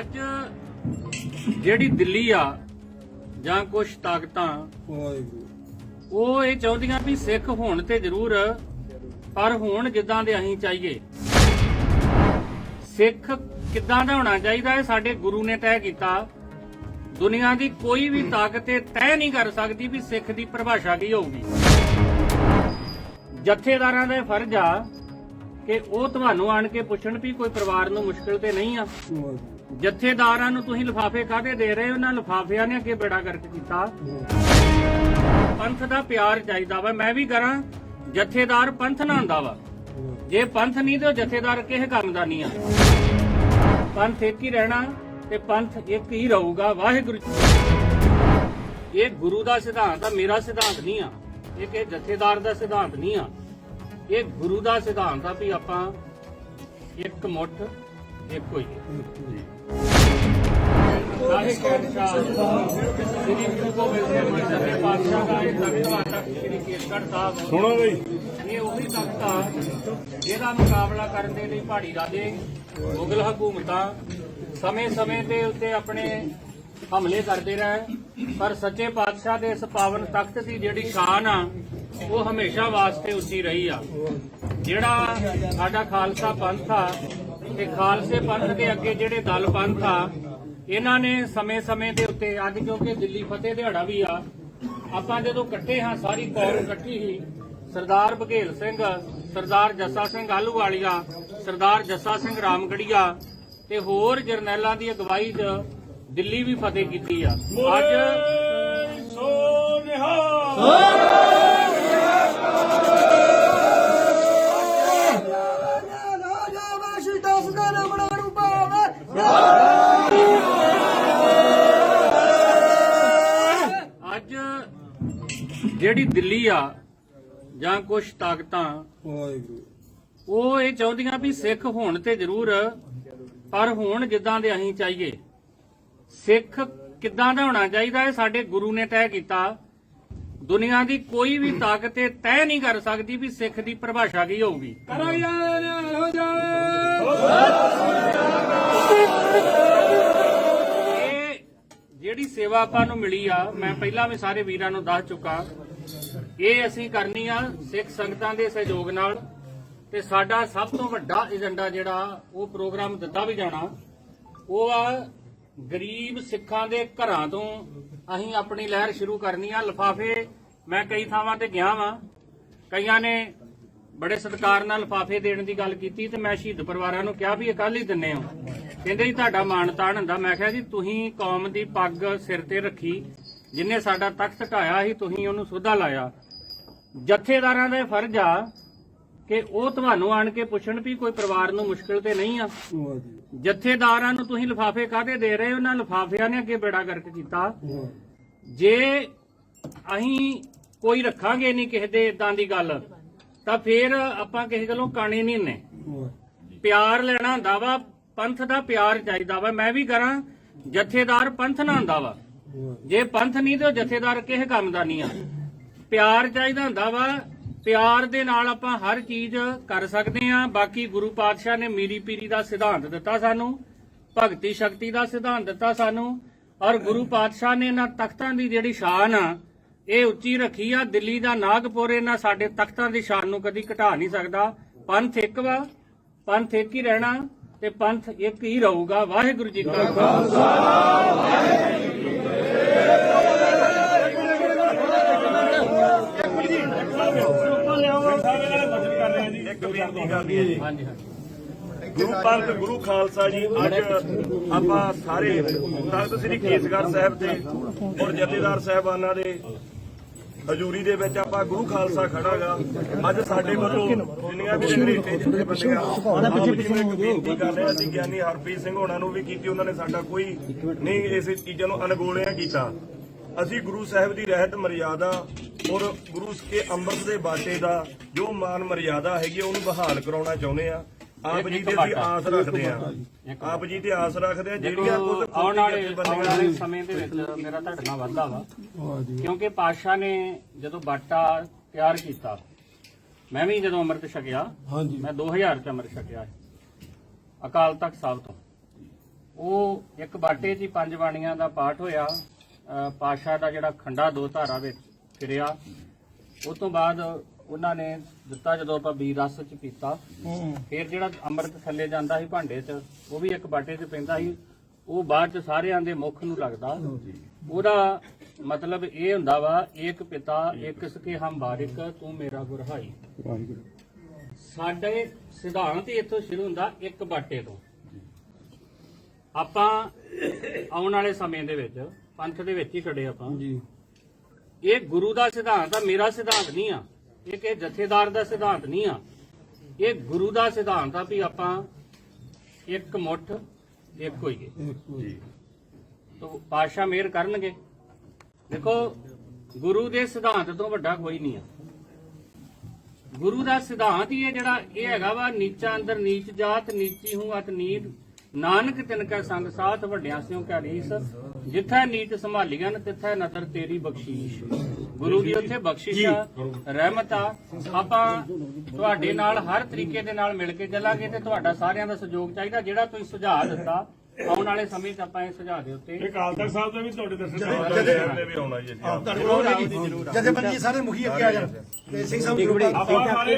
ਅੱਜ ਜਿਹੜੀ ਦਿੱਲੀ ਆ ਜਾਂ ਕੁਝ ਤਾਕਤਾਂ ਉਹ ਇਹ ਚਾਹੁੰਦੀਆਂ ਵੀ ਸਿੱਖ ਹੋਣ ਤੇ ਜ਼ਰੂਰ ਪਰ ਹੋਣ ਜਿੱਦਾਂ ਦੇ ਅਸੀਂ ਚਾਹੀਏ। ਸਿੱਖ ਕਿੱਦਾਂ ਦਾ ਹੋਣਾ ਚਾਹੀਦਾ ਹੈ ਸਾਡੇ ਗੁਰੂ ਨੇ ਤੈਅ ਕੀਤਾ। ਦੁਨੀਆ ਦੀ ਕੋਈ ਵੀ ਤਾਕਤ ਇਹ ਤੈਅ ਨਹੀਂ ਕਰ ਸਕਦੀ ਵੀ ਸਿੱਖ ਦੀ ਪਰਿਭਾਸ਼ਾ ਕੀ ਹੋਊਗੀ। ਜਥੇਦਾਰਾਂ ਦਾ ਫਰਜ਼ ਆ ਕਿ ਉਹ ਤੁਹਾਨੂੰ ਆਣ ਕੇ ਪੁੱਛਣ ਵੀ ਕੋਈ ਪਰਿਵਾਰ ਨੂੰ ਮੁਸ਼ਕਲ ਤੇ ਨਹੀਂ ਆ। ਜਥੇਦਾਰਾਂ ਨੂੰ ਤੁਸੀਂ ਲਿਫਾਫੇ ਕਾਹਦੇ ਦੇ ਰਹੇ ਹੋ? ਉਹਨਾਂ ਲਿਫਾਫਿਆਂ ਨੇ ਅੱਗੇ ਬੇੜਾ ਗਰਕ ਕੀਤਾ। ਪੰਥ ਦਾ ਪਿਆਰ ਚਾਹੀਦਾ ਵਾ। ਮੈਂ ਵੀ ਕਰਾਂ, ਜਥੇਦਾਰ ਪੰਥ ਨਾ ਹੁੰਦਾ ਵਾ। ਜੇ ਪੰਥ ਨਹੀਂ ਤੇ ਜਥੇਦਾਰ ਕਿਸੇ ਕੰਮ ਦਾ ਨਹੀਂ ਆ। ਪੰਥ ਇੱਕ ਹੀ ਰਹਿਣਾ ਤੇ ਪੰਥ ਇੱਕ ਹੀ ਰਹੂਗਾ। ਵਾਹਿਗੁਰੂ ਜੀ ਇਹ ਗੁਰੂ ਦਾ ਸਿਧਾਂਤ ਆ, ਮੇਰਾ ਸਿਧਾਂਤ ਨਹੀਂ ਆ। ਇਹ ਕਿ ਜਥੇਦਾਰ ਦਾ ਸਿਧਾਂਤ ਨਹੀਂ ਆ। ਇਹ ਗੁਰੂ ਦਾ ਸਿਧਾਂਤ ਆ ਵੀ ਆਪਾਂ ਇੱਕ ਮੁੱਠ ਇੱਕ ਹੋਈਏ ਸਾਰੇ ਸ਼ਹਿਨशाह ਸ੍ਰੀ ਗੁਰੂ ਗੋਬਿੰਦ ਸਿੰਘ ਜੀ ਦੇ ਪਾਤਸ਼ਾਹ ਦਾ ਇਹ ਤਖਤ ਤੱਕ ਸ੍ਰੀ ਕੇਸਗੜ੍ਹ ਸਾਹਿਬ ਸੁਣੋ ਬਈ। ਇਹ ਉਹੀ ਤਖਤ ਆ ਜਿਹਦਾ ਮੁਕਾਬਲਾ ਕਰਨ ਦੇ ਲਈ ਪਹਾੜੀ ਰਾਜੇ ਮੁਗਲ ਹਕੂਮਤਾਂ ਸਮੇਂ-ਸਮੇਂ ਤੇ ਉੱਤੇ ਆਪਣੇ ਹਮਲੇ ਕਰਦੇ ਰਹੇ ਪਰ ਸੱਚੇ ਪਾਤਸ਼ਾਹ ਦੇ ਇਸ ਪਾਵਨ ਤਖਤ ਦੀ ਜਿਹੜੀ ਸ਼ਾਨ ਆ ਉਹ ਹਮੇਸ਼ਾ ਵਾਸਤੇ ਉੱਚੀ ਰਹੀ ਆ। ਜਿਹੜਾ ਸਾਡਾ ਖਾਲਸਾ ਪੰਥ ਆ ਤੇ ਖਾਲਸੇ ਪੰਥ ਦੇ ਅੱਗੇ ਜਿਹੜੇ ਦਲ ਪੰਥ ਆ, ਇਹਨਾਂ ਨੇ ਸਮੇਂ-ਸਮੇਂ ਦੇ ਉੱਤੇ, ਅੱਜ ਕਿਉਂਕਿ ਦਿੱਲੀ ਫਤਿਹ ਦਿਹਾੜਾ ਵੀ ਆ, ਆਪਾਂ ਜਦੋਂ ਇਕੱਠੇ ਹਾਂ, ਸਾਰੀ ਕੌਮ ਇਕੱਠੀ ਹੀ, ਸਰਦਾਰ ਬਘੇਲ ਸਿੰਘ, ਸਰਦਾਰ ਜੱਸਾ ਸਿੰਘ ਆਲੂਵਾਲੀਆ ਸਰਦਾਰ ਜੱਸਾ ਸਿੰਘ ਰਾਮਗੜੀਆ ਤੇ ਹੋਰ ਜਰਨੈਲਾਂ ਦੀ ਅਗਵਾਈ 'ਚ ਦਿੱਲੀ ਵੀ ਫਤਿਹ ਕੀਤੀ ਆ। ਅੱਜ ਜਿਹੜੀ ਦਿੱਲੀ ਆ ਜਾਂ ਕੁਝ ਤਾਕਤਾਂ ਵਾਹਿਗੁਰੂ। ਉਹ ਇਹ ਚਾਹੁੰਦੀਆਂ ਵੀ ਸਿੱਖ ਹੋਣ ਤੇ ਜ਼ਰੂਰ ਪਰ ਹੋਣ ਜਿੱਦਾਂ ਦੇ ਅਸੀਂ ਚਾਹੀਏ। ਸਿੱਖ ਕਿੱਦਾਂ ਦਾ ਹੋਣਾ ਚਾਹੀਦਾ ਹੈ ਸਾਡੇ ਗੁਰੂ ਨੇ ਤੈਅ ਕੀਤਾ। ਦੁਨੀਆ ਦੀ ਕੋਈ ਵੀ ਤਾਕਤ ਇਹ ਤੈਅ ਨਹੀਂ ਕਰ ਸਕਦੀ ਵੀ ਸਿੱਖ ਦੀ ਪਰਿਭਾਸ਼ਾ ਕੀ ਹੋਊਗੀ। ਕਰੋ ਜਾਵੇ। ਨਿਹਾਲ ਹੋ ਜਾਵੇ। ਜਿਹੜੀ ਸੇਵਾ ਆਪਾਂ ਨੂੰ ਮਿਲੀ ਆ, ਮੈਂ ਪਹਿਲਾਂ ਵੀ ਸਾਰੇ ਵੀਰਾਂ ਨੂੰ ਦੱਸ ਚੁੱਕਾ, ਇਹ ਅਸੀਂ ਕਰਨੀ ਆ ਸਿੱਖ ਸੰਗਤਾਂ ਦੇ ਸਹਿਯੋਗ ਨਾਲ ਤੇ ਸਾਡਾ ਸਭ ਤੋਂ ਵੱਡਾ ਏਜੰਡਾ ਜਿਹੜਾ, ਉਹ ਪ੍ਰੋਗਰਾਮ ਦਿੱਤਾ ਵੀ ਜਾਣਾ, ਉਹ ਆ ਗਰੀਬ ਸਿੱਖਾਂ ਦੇ ਘਰਾਂ ਤੋਂ ਅਸੀਂ ਆਪਣੀ ਲਹਿਰ ਸ਼ੁਰੂ ਕਰਨੀ ਆ। ਲਫਾਫੇ ਮੈਂ ਕਈ ਥਾਵਾਂ ਤੇ ਗਿਆ ਵਾਂ, ਕਈਆਂ ਨੇ ਬੜੇ ਸਤਿਕਾਰ ਨਾਲ ਲਿਫਾਫੇ ਦੇਣ ਦੀ ਗੱਲ ਕੀਤੀ ਤੇ ਮੈਂ ਸ਼ਹੀਦ ਪਰਿਵਾਰਾਂ ਨੂੰ ਕਿਹਾ ਵੀ ਇਹ ਕੱਲ ਹੀ ਦਿੰਨੇ ਹੋ ਕਹਿੰਦੇ ਜੀ ਤੁਹਾਡਾ ਮਾਣ ਤਾਣ ਹੁੰਦਾ। ਮੈਂ ਕਿਹਾ ਜੀ ਤੁਸੀਂ ਕੌਮ ਦੀ ਪੱਗ ਸਿਰ ਤੇ ਰੱਖੀ ਜਿਨੇ ਸਾਡਾ ਤਖਤ ਢਾਇਆ ਸੀ ਤੁਸੀਂ ਉਹਨੂੰ ਸੁਧਾ ਲਾਇਆ। ਜਥੇਦਾਰਾਂ ਦਾ ਫਰਜ਼ ਆ ਕਿ ਉਹ ਤੁਹਾਨੂੰ ਆਣ ਕੇ ਪੁੱਛਣ ਵੀ ਕੋਈ ਪਰਿਵਾਰ ਨੂੰ ਮੁਸ਼ਕਲ ਤੇ ਨਹੀਂ ਆ। ਜਥੇਦਾਰਾਂ ਨੂੰ ਤੁਸੀਂ ਲਿਫਾਫੇ ਕਾਹਦੇ ਦੇ ਰਹੇ ਉਹਨਾਂ ਲਿਫਾਫਿਆਂ ਨੇ ਅੱਗੇ ਬੇੜਾ ਗਰਕ ਕੀਤਾ। ਜੇ ਅਸੀਂ ਕੋਈ ਰੱਖਾਂਗੇ ਨਹੀਂ ਕਿਸੇ ਦੇ ਇਦਾਂ ਦੀ ਗੱਲ ਤਾਂ ਫੇਰ ਆਪਾਂ ਕਿਸੇ ਗੱਲੋਂ ਕਾਣੇ ਨਹੀਂ ਹੁੰਨੇ ਪਿਆਰ ਲੈਣਾ ਹੁੰਦਾ ਵਾ ਪੰਥ ਦਾ ਪਿਆਰ ਚਾਹੀਦਾ ਵਾ। ਮੈਂ ਵੀ ਕਰਾਂ, ਜਥੇਦਾਰ ਪੰਥ ਨਾ ਹੁੰਦਾ ਵਾ। ਜੇ ਪੰਥ ਨਹੀਂ ਤੇ ਉਹ ਜਥੇਦਾਰ ਕਿਸੇ ਕੰਮ ਦਾ ਨਹੀਂ ਆ। ਪਿਆਰ ਚਾਹੀਦਾ ਹੁੰਦਾ ਵਾ। ਪਿਆਰ ਦੇ ਨਾਲ ਆਪਾਂ ਹਰ ਚੀਜ਼ ਕਰ ਸਕਦੇ ਆ ਬਾਕੀ ਗੁਰੂ ਪਾਤਸ਼ਾਹ ਨੇ ਮੀਰੀ ਪੀਰੀ ਦਾ ਸਿਧਾਂਤ ਦਿੱਤਾ ਸਾਨੂੰ, ਭਗਤੀ ਸ਼ਕਤੀ ਦਾ ਸਿਧਾਂਤ ਦਿੱਤਾ ਸਾਨੂੰ, ਔਰ ਗੁਰੂ ਪਾਤਸ਼ਾਹ ਨੇ ਇਹਨਾਂ ਤਖਤਾਂ ਦੀ ਜਿਹੜੀ ਸ਼ਾਨ ਆ, ਇਹ ਉੱਚੀ ਰੱਖੀ ਆ। ਦਿੱਲੀ ਦਾ ਨਾਗਪੁਰ ਇਹਨਾਂ ਸਾਡੇ ਤਖਤਾਂ ਦੀ ਸ਼ਾਨ ਨੂੰ ਕਦੀ ਘਟਾ ਨਹੀਂ ਸਕਦਾ। ਪੰਥ ਇੱਕ ਵਾ। ਪੰਥ ਇੱਕ ਹੀ ਰਹਿਣਾ। ਤੇ ਪੰਥ ਇੱਕ ਹੀ ਰਹੂਗਾ, ਵਾਹਿਗੁਰੂ ਜੀ ਕਾ ਖਾਲਸਾ। ਇੱਕ ਬੇਨਤੀ ਕਰਨੀ ਜੀ ਹਾਂਜੀ ਹਾਂਜੀ ਗੁਰੂ ਪੰਥ, ਗੁਰੂ ਖਾਲਸਾ ਜੀ, ਅੱਜ ਆਪਾਂ ਸਾਰੇ ਤਖਤ ਸ੍ਰੀ ਕੇਸਗੜ੍ਹ ਸਾਹਿਬ ਤੇ ਔਰ ਜਥੇਦਾਰ ਸਾਹਿਬਾਨਾਂ ਦੇ ਹਜ਼ੂਰੀ ਦੇ ਵਿੱਚ ਆਪਾਂ ਗੁਰੂ ਖਾਲਸਾ ਖੜਾਗਾ ਅੱਜ ਸਾਡੇ ਵੱਲੋਂ ਜਿੰਨੀਆਂ ਵੀ ਅੰਗਰੇਜ਼ੀ ਜਿੱਥੇ ਬੰਦੀਆਂ ਆਪ ਜੀ ਨੂੰ ਇੱਕ ਬੇਨਤੀ ਕਰ ਰਹੇ ਹਾਂ ਅਸੀਂ ਗਿਆਨੀ ਹਰਪ੍ਰੀਤ ਸਿੰਘ ਹੋਣਾ ਨੂੰ ਵੀ ਕੀਤੀ ਉਹਨਾਂ ਨੇ ਸਾਡਾ ਕੋਈ ਨਹੀਂ ਇਸ ਚੀਜ਼ਾਂ ਨੂੰ ਅਨਗੋਲਿਆ ਕੀਤਾ। ਅਸੀਂ ਗੁਰੂ ਸਾਹਿਬ ਦੀ ਰਹਿਤ ਮਰਿਆਦਾ ਔਰ ਗੁਰੂ ਕੇ ਅੰਮ੍ਰਿਤ ਦੇ ਬਾਟੇ ਦਾ ਜੋ ਮਾਨ ਮਰਿਆਦਾ ਹੈਗੀ ਉਹਨੂੰ ਬਹਾਲ ਕਰਾਉਣਾ ਚਾਹੁੰਦੇ ਆ। ਆਪ ਜੀ ਤੇ ਅਸੀਂ ਆਸ ਰੱਖਦੇ ਆ ਆਪ ਜੀ ਤੇ ਆਸ ਰੱਖਦੇ ਆ ਜਿਹੜੀਆਂ ਕੁਝ ਆਉਣ ਵਾਲੇ ਆਉਣ ਵਾਲੇ ਸਮੇਂ ਦੇ ਵਿੱਚ ਮੇਰਾ ਤੁਹਾਡੇ ਨਾਲ ਵਾਅਦਾ ਵਾ। ਕਿਉਂਕਿ ਪਾਤਸ਼ਾਹ ਨੇ ਜਦੋਂ ਬਾਟਾ ਤਿਆਰ ਕੀਤਾ ਮੈਂ ਵੀ ਜਦੋਂ ਅੰਮ੍ਰਿਤ ਛਕਿਆ ਮੈਂ 2000 ਚ ਅੰਮ੍ਰਿਤ ਛਕਿਆ। ਅਕਾਲ ਤਖਤ ਸਾਹਿਬ ਤੋਂ। ਉਹ ਇੱਕ ਬਾਟੇ 'ਚ ਹੀ ਪੰਜ ਬਾਣੀਆਂ ਦਾ ਪਾਠ ਹੋਇਆ। ਪਾਸ਼ਾ ਦਾ ਜਿਹੜਾ ਖੰਡਾ ਦੋ ਧਾਰਾ ਵਿੱਚ ਫਿਰਿਆ। ਉਸ ਤੋਂ ਬਾਅਦ ਉਹਨਾਂ ਨੇ ਦਿੱਤਾ ਜਦੋਂ ਆਪਾਂ ਬੀਰ ਰਸ 'ਚ ਪੀਤਾ। ਫਿਰ ਜਿਹੜਾ ਅੰਮ੍ਰਿਤ ਥੱਲੇ ਜਾਂਦਾ ਸੀ ਭਾਂਡੇ 'ਚ ਉਹ ਵੀ ਇੱਕ ਬਾਟੇ 'ਚ ਪੈਂਦਾ ਸੀ। ਉਹ ਬਾਅਦ 'ਚ ਸਾਰਿਆਂ ਦੇ ਮੁਖ ਨੂੰ ਲੱਗਦਾ। ਉਹਦਾ ਮਤਲਬ ਇਹ ਹੁੰਦਾ ਵਾ ਇੱਕ ਪਿਤਾ ਇੱਕ ਸਕੇ ਹਮ ਬਾਰਿਕ ਤੂੰ ਮੇਰਾ ਗੁਰਹਾਈ। ਸਾਡੇ ਸਿਧਾਂਤ ਹੀ ਇੱਥੋਂ ਸ਼ੁਰੂ ਹੁੰਦਾ ਇੱਕ ਬਾਟੇ ਤੋਂ। ਆਪਾਂ ਆਉਣ ਵਾਲੇ ਸਮੇਂ ਦੇ ਵਿੱਚ ਪੰਥ ਦੇ ਵਿੱਚ ਹੀ ਖੜੇ ਆਪਾਂ। ਜੀ ਇਹ ਗੁਰੂ ਦਾ ਸਿਧਾਂਤ ਆ ਮੇਰਾ ਸਿਧਾਂਤ ਨਹੀਂ ਆ। ਇਹ ਕਿ ਜਥੇਦਾਰ ਦਾ ਸਿਧਾਂਤ ਨਹੀਂ ਆ। ਇਹ ਗੁਰੂ ਦਾ ਸਿਧਾਂਤ ਆ ਵੀ ਆਪਾਂ ਇੱਕ ਮੁੱਠ ਇੱਕ ਹੋਈਏ। ਜੀ। ਤੋ ਪਾਸ਼ਾ ਮਿਹਰ ਕਰਨਗੇ। ਦੇਖੋ ਗੁਰੂ ਦੇ ਸਿਧਾਂਤ ਤੋਂ ਵੱਡਾ ਕੋਈ ਨਹੀਂ ਆ। ਗੁਰੂ ਦਾ ਸਿਧਾਂਤ ਹੀ ਇਹ ਜਿਹੜਾ ਇਹ ਹੈਗਾ ਵਾ ਨੀਚਾ ਅੰਦਰ ਨੀਚ ਜਾਤ ਨੀਚੀ ਹੂੰ ਅਤ ਨੀਤ। ਨਾਨਕ ਤਿਨ ਕੈ ਸੰਗ ਸਾਥ ਵੱਡਿਆਂ ਸਿਓ ਕੈ ਰੀਸ ਜਿੱਥੈ ਨੀਤ ਸੰਭਾਲੀਆਂ ਤਿੱਥੈ ਨਦਰ ਤੇਰੀ ਬਖਸ਼ੀਸ਼। ਗੁਰੂ ਦੀ ਉੱਥੇ ਬਖਸ਼ਿਸ਼ ਆ ਰਹਿਮਤ ਆ। ਆਪਾਂ ਤੁਹਾਡੇ ਨਾਲ ਹਰ ਤਰੀਕੇ ਦੇ ਨਾਲ ਮਿਲ ਕੇ ਚੱਲਾਂਗੇ ਤੇ ਤੁਹਾਡਾ ਸਾਰਿਆਂ ਦਾ ਸਹਿਯੋਗ ਚਾਹੀਦਾ ਜਿਹੜਾ ਤੁਸੀਂ ਸੁਝਾਅ ਦਿੱਤਾ ਆਉਣ ਵਾਲੇ ਸਮੇਂ 'ਚ ਆਪਾਂ ਇਹ ਸੁਝਾਅ ਦੇ ਉੱਤੇ ਅਕਾਲ ਤਖਤ ਸਾਹਿਬ ਦਾ ਵੀ ਤੁਹਾਡੇ ਦਰਸ਼ਨ ਜਦੇ ਵੀ ਆਉਣਾ ਜੀ। ਜਥੇਬੰਦੀ ਸਾਰੇ ਮੁਖੀ ਅੱਗੇ ਆ ਜਾਣ। ਤੇ ਸਿੰਘ ਸਾਹਿਬ ਆਪਾਂ ਸਾਰੇ